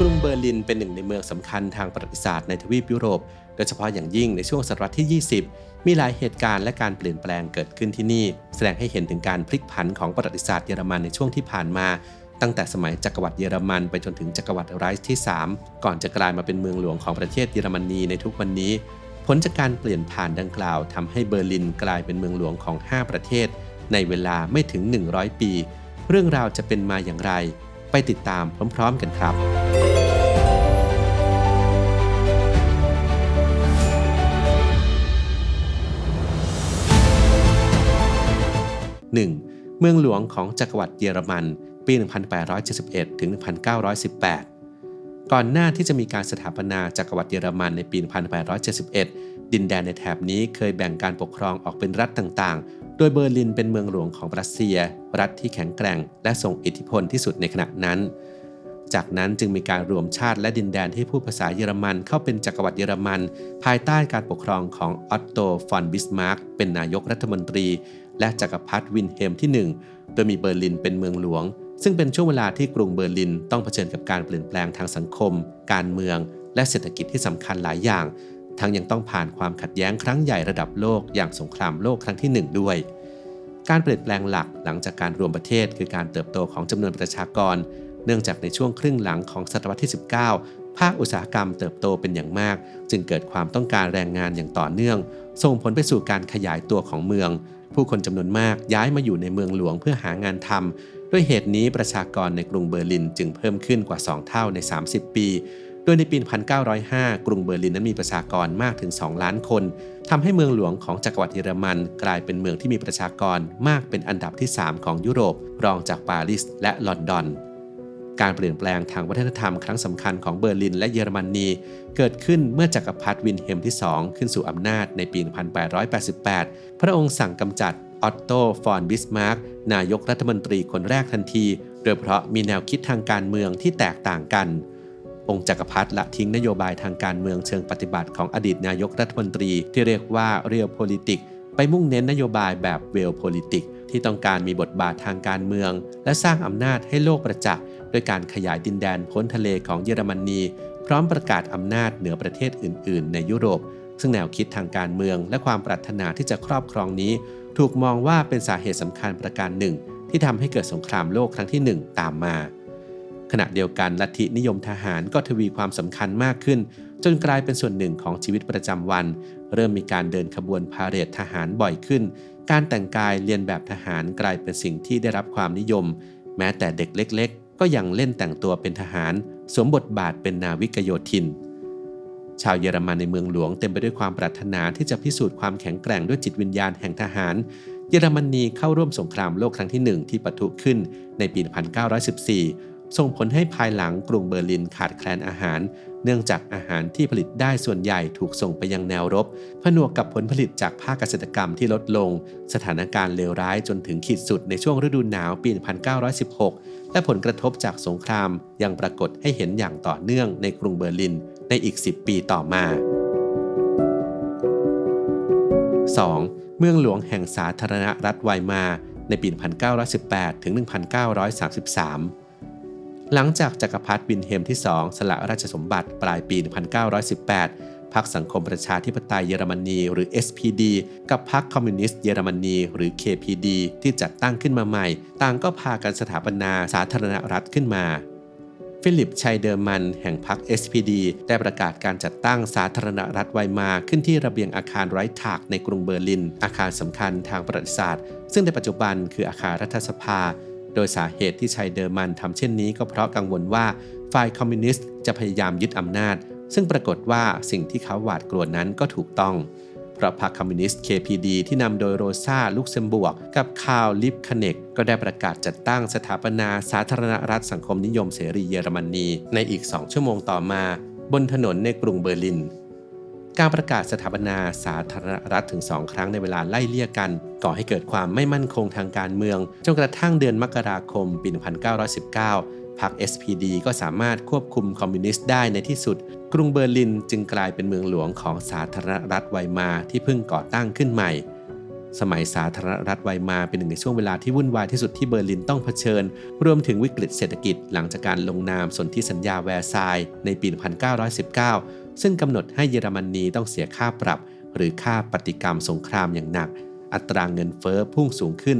กรุงเบอร์ลินเป็นหนึ่งในเมืองสำคัญทางประวัติศาสตร์ในทวีปยุโรป โดยเฉพาะอย่างยิ่งในช่วงศตวรรษที่ 20 มีหลายเหตุการณ์และการเปลี่ยนแปลงเกิดขึ้นที่นี่ แสดงให้เห็นถึงการพลิกผันของประวัติศาสตร์เยอรมันในช่วงที่ผ่านมา ตั้งแต่สมัยจักรวรรดิเยอรมันไปจนถึงจักรวรรดิไรซ์ที่ 3 ก่อนจะกลายมาเป็นเมืองหลวงของประเทศเยอรมนีในทุกวันนี้ ผลจากการเปลี่ยนผ่านดังกล่าวทำให้เบอร์ลินกลายเป็นเมืองหลวงของ 5 ประเทศ ในเวลาไม่ถึง 100 ปี เรื่องราวจะเป็นมาอย่างไร ไปติดตามพร้อม ๆ กันครับ 1. เมืองหลวงของจักรวรรดิเยอรมัน ปี 1871 ถึง 1918 ก่อนหน้าที่จะมีการสถาปนาจักรวรรดิเยอรมันในปี 1871 ดินแดนในแถบนี้เคยแบ่งการปกครองออกเป็นรัฐต่างๆ โดยเบอร์ลินเป็นเมืองหลวงของรัสเซีย รัฐที่แข็งแกร่ง และทรงอิทธิพลที่สุดในขณะนั้นจากนั้นจึงมีการรวมชาติและดินแดนที่พูดภาษาเยอรมันเข้าเป็นจักรวรรดิเยอรมัน ภายใต้การปกครองของออตโต ฟอน บิสมาร์กเป็นนายกรัฐมนตรี และจักรพรรดิวินเฮมที่ 1 โดยมีเบอร์ลินเป็นเมืองหลวง ซึ่งเป็นช่วงเวลาที่กรุงเบอร์ลินต้องเผชิญกับการเปลี่ยนแปลงทางสังคม การเมือง และเศรษฐกิจที่สำคัญหลายอย่าง ทั้งยังต้องผ่านความขัดแย้งครั้งใหญ่ระดับโลกอย่างสงครามโลกครั้งที่ 1 ด้วย การเปลี่ยนแปลงหลักหลังจากการรวมประเทศคือการเติบโตของจำนวนประชากร เนื่องจากในช่วงครึ่งหลังของศตวรรษที่ 19ภาคอุตสาหกรรมเติบโตเป็นอย่างมาก จึงเกิดความต้องการแรงงานอย่างต่อเนื่อง ส่งผลไปสู่การขยายตัวของเมือง ผู้คนจำนวนมากย้ายมาอยู่ในเมืองหลวงเพื่อหางานทำด้วยเหตุนี้ประชากรในกรุงเบอร์ลินจึงเพิ่มขึ้นกว่า 2 เท่าใน 30 ปี โดยในปี 1905 กรุงเบอร์ลินนั้นมีประชากรมากถึง 2 ล้านคนทำให้เมืองหลวงของจักรวรรดิเยอรมัน กลายเป็นเมืองที่มีประชากรมากเป็นอันดับที่ 3 ของยุโรป รองจากปารีสและลอนดอน การเปลี่ยนแปลงทางวัฒนธรรมครั้งสำคัญของเบอร์ลินและเยอรมนีเกิดขึ้นเมื่อจักรพรรดิวินเฮมที่ 2 ขึ้นสู่อำนาจในปี 1888 พระองค์สั่งกำจัดออตโต ฟอนบิสมาร์กนายกรัฐมนตรีคนแรกทันที โดยเพราะมีแนวคิดทางการเมืองที่แตกต่างกัน องค์จักรพรรดิละทิ้งนโยบายทางการเมืองเชิงปฏิบัติของอดีตนายกรัฐมนตรีที่เรียกว่าเรียลโพลิติก ไปมุ่งเน้นนโยบายแบบเวลโพลิติก ที่ต้องการมีบทบาททางการเมือง และสร้างอำนาจให้โลกประจักษ์ด้วยการขยายดินแดนพ้นทะเลของเยอรมนี พร้อมประกาศอำนาจเหนือประเทศอื่น ๆ ในยุโรป ซึ่งแนวคิดทางการเมืองและความปรารถนาที่จะครอบครองนี้ ถูกมองว่าเป็นสาเหตุสำคัญประการหนึ่ง ที่ทำให้เกิดสงครามโลกครั้งที่ 1 ตามมา ขณะเดียวกันลัทธินิยมทหารก็ทวีความสำคัญมากขึ้น จนกลายเป็นส่วนหนึ่งของชีวิตประจำวัน เริ่มมีการเดินขบวนพาเหรดทหารบ่อยขึ้น การแต่งกายเรียนแบบทหารกลายเป็นสิ่งที่ได้รับความนิยม แม้แต่เด็กเล็ก ๆ ก็ยังเล่นแต่งตัวเป็นทหาร สวมบทบาทเป็นนาวิกโยธิน ชาวเยอรมันในเมืองหลวงเต็มไปด้วยความปรารถนาที่จะพิสูจน์ความแข็งแกร่งด้วยจิตวิญญาณแห่งทหาร เยอรมนีเข้าร่วมสงครามโลกครั้งที่ 1 ที่ปะทุขึ้นในปี 1914 ส่งผลให้ภายหลังกรุงเบอร์ลินขาดแคลนอาหาร เนื่องจากอาหารที่ผลิตได้ส่วนใหญ่ถูกส่งไปยังแนวรบ ผนวกกับผลผลิตจากภาคเกษตรกรรมที่ลดลง สถานการณ์เลวร้ายจนถึงขีดสุดในช่วงฤดูหนาวปี 1916 และผลกระทบจากสงครามยังปรากฏให้เห็นอย่างต่อเนื่องในกรุงเบอร์ลินในอีก 10 ปีต่อมา 2. เมืองหลวงแห่งสาธารณรัฐไวมา ในปี 1918 ถึง 1933 หลังจากจักรพรรดิวินเฮมที่ 2 สละราชสมบัติปลายปี 1918 พรรคสังคมประชาธิปไตยเยอรมนีหรือ SPD กับพรรคคอมมิวนิสต์เยอรมนีหรือ KPD ที่จัดตั้งขึ้นมาใหม่ ต่างก็พากันสถาปนาสาธารณรัฐขึ้นมาฟิลิปชัยเดอร์มันแห่งพรรค SPD ได้ประกาศการจัดตั้งสาธารณรัฐไวมาขึ้นที่ระเบียงอาคารไร้ถากในกรุงเบอร์ลิน อาคารสำคัญทางประวัติศาสตร์ ซึ่งในปัจจุบันคืออาคารรัฐสภา โดยสาเหตุที่ชัยเดอร์มันทำเช่นนี้ก็เพราะกังวลว่าฝ่ายคอมมิวนิสต์จะพยายามยึดอำนาจ ซึ่งปรากฏว่าสิ่งที่เขาหวาดกลัวนั้นก็ถูกต้อง เพราะพรรคคอมมิวนิสต์ KPD ที่นำโดยโรซาลุกเซมบวก กับคาร์ลลิฟคเนกก็ได้ประกาศจัดตั้งสถาปนาสาธารณรัฐสังคมนิยมเสรีเยอรมนีในอีก2ชั่วโมงต่อมา บนถนนในกรุงเบอร์ลิน การประกาศสถาปนาสาธารณรัฐถึงสองครั้งในเวลาไล่เลี่ยกัน ก่อให้เกิดความไม่มั่นคงทางการเมือง จนกระทั่งเดือนมกราคมปี 1919 พรรค SPD ก็สามารถควบคุมคอมมิวนิสต์ได้ในที่สุด กรุงเบอร์ลินจึงกลายเป็นเมืองหลวงของสาธารณรัฐไวมาที่เพิ่งก่อตั้งขึ้นใหม่ สมัยสาธารณรัฐไวมาเป็นหนึ่งในช่วงเวลาที่วุ่นวายที่สุดที่เบอร์ลินต้องเผชิญ รวมถึงวิกฤตเศรษฐกิจหลังจากการลงนามสนธิสัญญาแวร์ซายในปี 1919 ซึ่งกำหนดให้เยอรมนีต้องเสียค่าปรับ หรือค่าปฏิกรรมสงครามอย่างหนัก อัตราเงินเฟอ้อพุ่งสูงขึ้น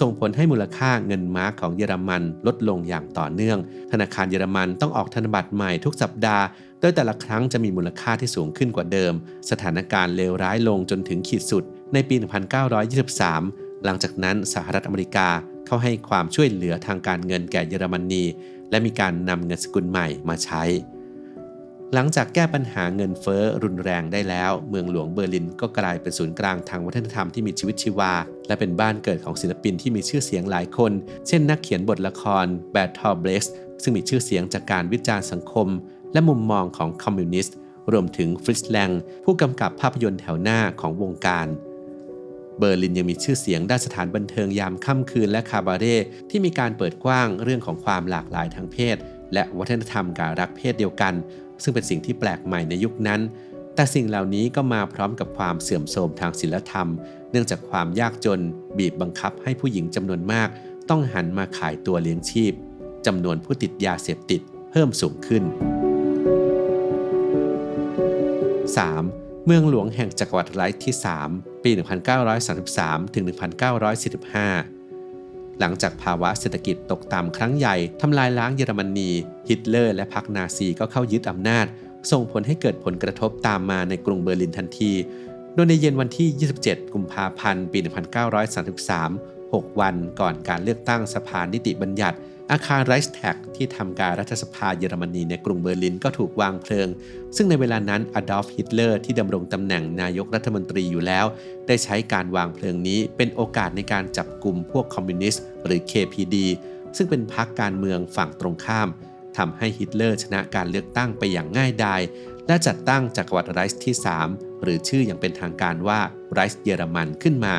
ส่งผลให้มูลค่าเงินมาร์กของเยอรมันลดลงอย่างต่อเนื่อง ธนาคารเยอรมันต้องออกธนบัตรใหม่ทุกสัปดาห์โดยแต่ละครั้งจะมีมูลค่าที่สูงขึ้นกว่าเดิม สถานการณ์เลวร้ายลงจนถึงขีดสุด ในปี 1923 หลังจากนั้นสหรัฐอเมริกาเข้าให้ความช่วยเหลือทางการเงินแก่เยอรมนี และมีการนำเงินสกุลใหม่มาใช้ หลังจากแก้ปัญหาเงินเฟ้อรุนแรงได้แล้ว เมืองหลวงเบอร์ลินก็กลายเป็นศูนย์กลางทางวัฒนธรรมที่มีชีวิตชีวา และเป็นบ้านเกิดของศิลปินที่มีชื่อเสียงหลายคน เช่น นักเขียนบทละครแบททอร์เบลสซึ่งมีชื่อเสียงจากการวิจารณ์สังคม และมุมมองของคอมมิวนิสต์รวมถึงฟริสแลง ผู้กำกับภาพยนตร์แถวหน้าของวงการ เบอร์ลินยังมีชื่อเสียงด้านสถานบันเทิงยามค่ำคืนและคาบาเร่ที่มีการเปิดกว้างเรื่องของความหลากหลายทางเพศ และวัฒนธรรมการรักเพศเดียวกัน ซึ่งเป็นสิ่งที่แปลกใหม่ในยุคนั้น แต่สิ่งเหล่านี้ก็มาพร้อมกับความเสื่อมโทรมทางศีลธรรม เนื่องจากความยากจน บีบบังคับให้ผู้หญิงจำนวนมาก ต้องหันมาขายตัวเลี้ยงชีพจำนวนผู้ติดยาเสพติดเพิ่มสูงขึ้น 3. เมืองหลวงแห่งจักรวรรดิไรท์ที่ 3 ปี 1933 ถึง 1945 หลังจากภาวะเศรษฐกิจตกต่ำครั้งใหญ่ทำลายล้างเยอรมนี ฮิตเลอร์และพรรคนาซีก็เข้ายึดอำนาจ ส่งผลให้เกิดผลกระทบตามมาในกรุงเบอร์ลินทันที โดยในเย็นวันที่ 27 กุมภาพันธ์ ปี 1933 6 วันก่อนการเลือกตั้งสภานิติบัญญัติ อาคารไรส์แท็กที่ทำการรัฐสภาเยอรมนีในกรุงเบอร์ลินก็ถูกวางเพลิง ซึ่งในเวลานั้นอดอล์ฟฮิตเลอร์ที่ดำรงตำแหน่งนายกรัฐมนตรีอยู่แล้ว ได้ใช้การวางเพลิงนี้เป็นโอกาสในการจับกลุ่มพวกคอมมิวนิสต์หรือ KPD ซึ่งเป็นพรรคการเมืองฝั่งตรงข้ามทำให้ฮิตเลอร์ชนะการเลือกตั้งไปอย่างง่ายดายและจัดตั้งจักรวรรดิไรส์ที่ 3 หรือชื่ออย่างเป็นทางการว่าไรส์เยอรมันขึ้นมา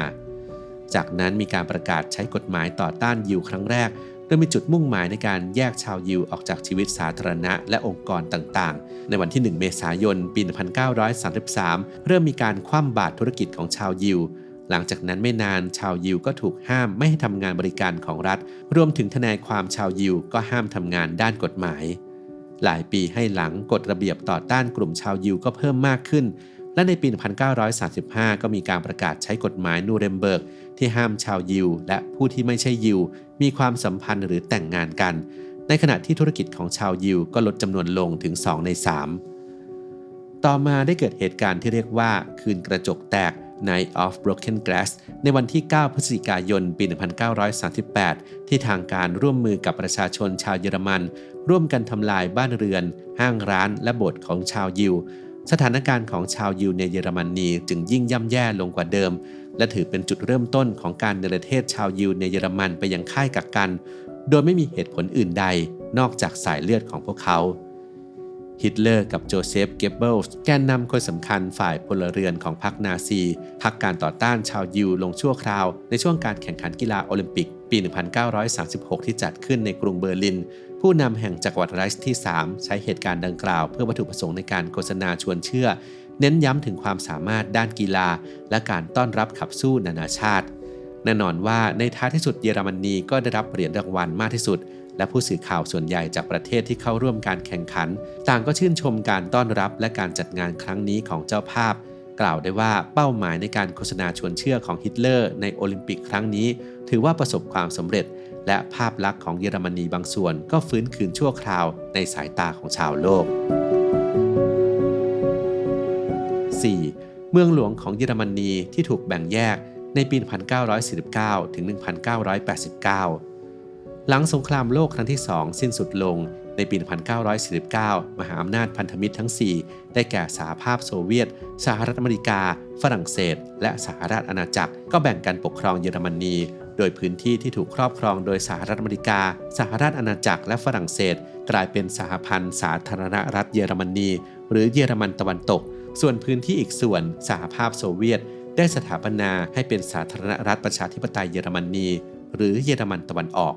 จากนั้นมีการประกาศใช้กฎหมายต่อต้านยิวครั้งแรก โดยมีจุดมุ่งหมายในการแยกชาวยิวออกจากชีวิตสาธารณะและองค์กรต่างๆ ในวันที่ 1 เมษายน ปี 1933 เริ่มมีการคว่ำบาตรธุรกิจของชาวยิว หลังจากนั้นไม่นานชาวยิวก็ถูกห้ามไม่ให้ทำงานบริการของรัฐ รวมถึงทนายความชาวยิวก็ห้ามทำงานด้านกฎหมาย หลายปีให้หลังกฎระเบียบต่อต้านกลุ่มชาวยิวก็เพิ่มมากขึ้น และในปี 1935 ก็มีการประกาศใช้กฎหมายนูเรมเบิร์ก ที่ห้ามชาวยิว และผู้ที่ไม่ใช่ยิว มีความสัมพันธ์หรือแต่งงานกัน ในขณะที่ธุรกิจของชาวยิวก็ลดจำนวนลงถึง 2 ใน 3 ต่อมาได้เกิดเหตุการณ์ที่เรียกว่า คืนกระจกแตก Night of Broken Glass ในวันที่ 9 พฤศจิกายน ปี 1938 ที่ทางการร่วมมือกับประชาชนชาวเยอรมัน ร่วมกันทำลายบ้านเรือน ห้างร้านและโบสถ์ของชาวยิว สถานการณ์ของชาวยิวในเยอรมนีจึงยิ่งย่ำแย่ลงกว่าเดิม และถือเป็นจุดเริ่มต้นของการเนรเทศชาวยิวในเยอรมันไปยังค่ายกักกัน โดยไม่มีเหตุผลอื่นใด นอกจากสายเลือดของพวกเขา ฮิตเลอร์กับโจเซฟ เกเบิลส์แกนนำคนสำคัญฝ่ายพลเรือนของพรรคนาซีพักการต่อต้านชาวยิวลงชั่วคราว ในช่วงการแข่งขันกีฬาโอลิมปิก ปี 1936 ที่จัดขึ้นในกรุงเบอร์ลิน ผู้นำแห่งจักรวรรดิไรส์ที่ 3 ใช้เหตุการณ์ดังกล่าว เพื่อวัตถุประสงค์ในการโฆษณาชวนเชื่อ เน้นย้ำถึงความสามารถด้านกีฬา และการต้อนรับขับสู้นานาชาติ แน่นอนว่าในท้ายที่สุดเยอรมนีก็ได้รับเหรียญรางวัลมากที่สุด และผู้สื่อข่าวส่วนใหญ่จากประเทศที่เข้าร่วมการแข่งขัน ต่างก็ชื่นชมการต้อนรับและการจัดงานครั้งนี้ของเจ้าภาพ กล่าวได้ว่าเป้าหมายในการโฆษณาชวนเชื่อของฮิตเลอร์ในโอลิมปิกครั้งนี้ ถือว่าประสบความสำเร็จ และภาพลักษณ์ของเยอรมนีบางส่วนก็ฟื้นคืนชั่วคราวในสายตาของชาวโลก 4. เมืองหลวงของเยอรมนีที่ถูกแบ่งแยกในปี 1949 ถึง 1989 หลังสงครามโลกครั้งที่ 2 สิ้นสุดลงในปี 1949 มหาอำนาจพันธมิตรทั้ง 4 ได้แก่สหภาพโซเวียต สหรัฐอเมริกา ฝรั่งเศส และสหราชอาณาจักร ก็แบ่งกันปกครองเยอรมนี โดยพื้นที่ที่ถูกครอบครองโดยสหรัฐอเมริกา สหราชอาณาจักรและฝรั่งเศส กลายเป็นสหพันธ์สาธารณรัฐเยอรมนี หรือเยอรมันตะวันตก ส่วนพื้นที่อีกส่วน สหภาพโซเวียต ได้สถาปนาให้เป็นสาธารณรัฐประชาธิปไตยเยอรมนี หรือเยอรมันตะวันออก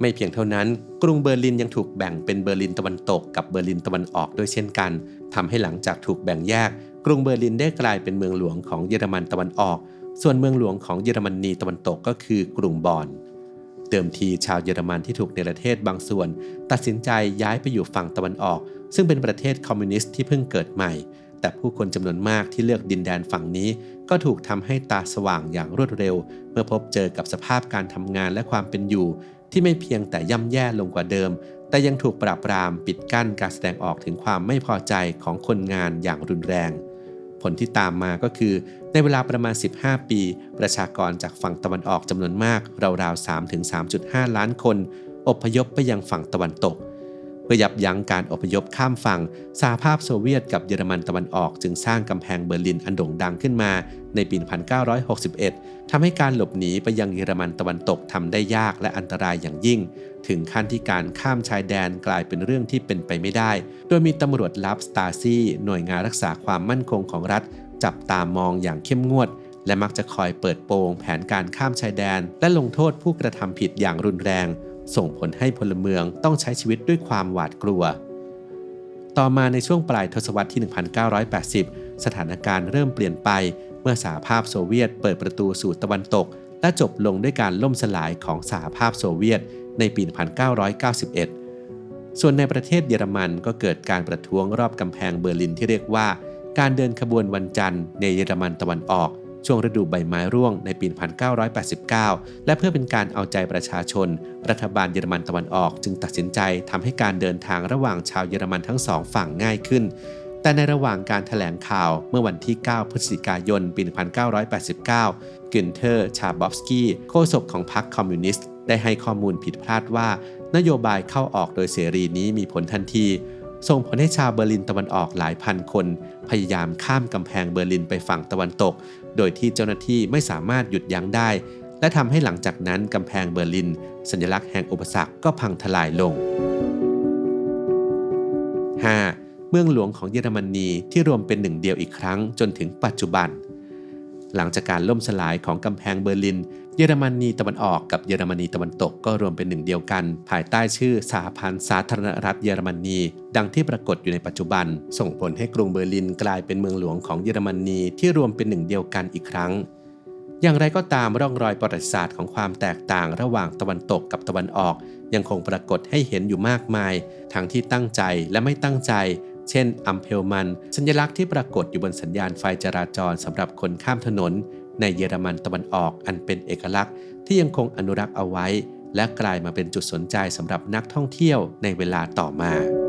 ไม่เพียงเท่านั้น กรุงเบอร์ลินยังถูกแบ่งเป็นเบอร์ลินตะวันตกกับเบอร์ลินตะวันออกด้วยเช่นกันทำให้หลังจากถูกแบ่งแยก กรุงเบอร์ลินได้กลายเป็นเมืองหลวงของเยอรมันตะวันออก ส่วนเมืองหลวงของเยอรมนีตะวันตกก็คือกรุงบอน เดิมทีชาวเยอรมันที่ถูกเนรเทศบางส่วน ตัดสินใจย้ายไปอยู่ฝั่งตะวันออก ซึ่งเป็นประเทศคอมมิวนิสต์ที่เพิ่งเกิดใหม่ แต่ผู้คนจำนวนมากที่เลือกดินแดนฝั่งนี้ ก็ถูกทำให้ตาสว่างอย่างรวดเร็ว เมื่อพบเจอกับสภาพการทำงานและความเป็นอยู่ ที่ไม่เพียงแต่ย่ำแย่ลงกว่าเดิม แต่ยังถูกปราบปรามปิดกั้นการแสดงออกถึงความไม่พอใจของคนงานอย่างรุนแรง ผลที่ตามมาก็คือ ในเวลาประมาณ 15 ปี ประชากรจากฝั่งตะวันออกจำนวนมาก ราวๆ3-3.5 ล้านคน อพยพไปยังฝั่งตะวันตก พื่อยับยั้งการอพยพข้ามฝั่งสหภาพโซเวียตกับเยอรมันตะวันออกจึงสร้างกำแพงเบอร์ลินอันโด่งดังขึ้นมาในปี 1961 ทำให้การหลบหนีไปยังเยอรมันตะวันตกทำได้ยากและอันตรายอย่างยิ่ง ถึงขั้นที่การข้ามชายแดนกลายเป็นเรื่องที่เป็นไปไม่ได้ โดยมีตำรวจลับสตาซีหน่วยงานรักษาความมั่นคงของรัฐ จับตามองอย่างเข้มงวดและมักจะคอยเปิดโปงแผนการข้ามชายแดน และลงโทษผู้กระทำผิดอย่างรุนแรง ส่งผลให้พลเมืองต้องใช้ชีวิตด้วยความหวาดกลัว ต่อมาในช่วงปลายทศวรรษที่ 1980 สถานการณ์เริ่มเปลี่ยนไปเมื่อสหภาพโซเวียตเปิดประตูสู่ตะวันตก และจบลงด้วยการล่มสลายของสหภาพโซเวียตในปี 1991 ส่วนในประเทศเยอรมันก็เกิดการประท้วงรอบกำแพงเบอร์ลินที่เรียกว่า การเดินขบวนวันจันทร์ในเยอรมันตะวันออก ช่วงฤดูใบไม้ร่วงในปี 1989 และเพื่อเป็นการเอาใจประชาชน รัฐบาลเยอรมันตะวันออกจึงตัดสินใจทำให้การเดินทางระหว่างชาวเยอรมันทั้งสองฝั่งง่ายขึ้น แต่ในระหว่างการถแถลงข่าวเมื่อวันที่ 9 พฤศจิกายน ปี 1989 กินเทอร์ ชาบอฟสกี้ โฆษกของพรรคคอมมิวนิสต์ ได้ให้ข้อมูลผิดพลาดว่า นโยบายเข้าออกโดยเสรีนี้มีผลทันทีส่งผลให้ชาวเบอร์ลินตะวันออกหลายพันคน พยายามข้ามกำแพงเบอร์ลินไปฝั่งตะวันตก โดยที่เจ้าหน้าที่ไม่สามารถหยุดยั้งได้ และทำให้หลังจากนั้นกำแพงเบอร์ลิน สัญลักษณ์แห่งอุปสรรคก็พังทลายลง 5. เมืองหลวงของเยอรมนีที่รวมเป็นหนึ่งเดียวอีกครั้งจนถึงปัจจุบัน หลังจากการล่มสลายของกำแพงเบอร์ลิน เยอรมนีตะวันออกกับเยอรมนีตะวันตกก็รวมเป็นหนึ่งเดียวกัน ภายใต้ชื่อสหพันธ์สาธารณรัฐเยอรมนี ดังที่ปรากฏอยู่ในปัจจุบัน ส่งผลให้กรุงเบอร์ลินกลายเป็นเมืองหลวงของเยอรมนีที่รวมเป็นหนึ่งเดียวกันอีกครั้ง อย่างไรก็ตามร่องรอยประวัติศาสตร์ของความแตกต่างระหว่างตะวันตกกับตะวันออก ยังคงปรากฏให้เห็นอยู่มากมาย ทั้งที่ตั้งใจและไม่ตั้งใจ เช่นอัมเพลมัน สัญลักษณ์ที่ปรากฏอยู่บนสัญญาณไฟจราจรสำหรับคนข้ามถนน ในเยอรมันตะวันออกอันเป็นเอกลักษณ์ ที่ยังคงอนุรักษ์เอาไว้ และกลายมาเป็นจุดสนใจสำหรับนักท่องเที่ยวในเวลาต่อมา